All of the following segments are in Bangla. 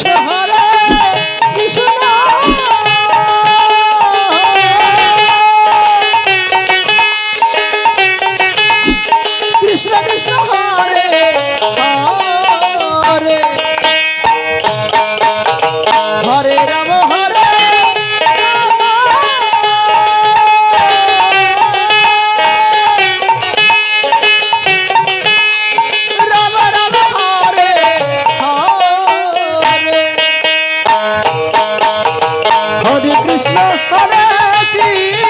হরে Yeah.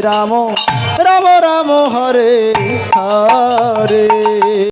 রাম রাম রাম হরে হরে।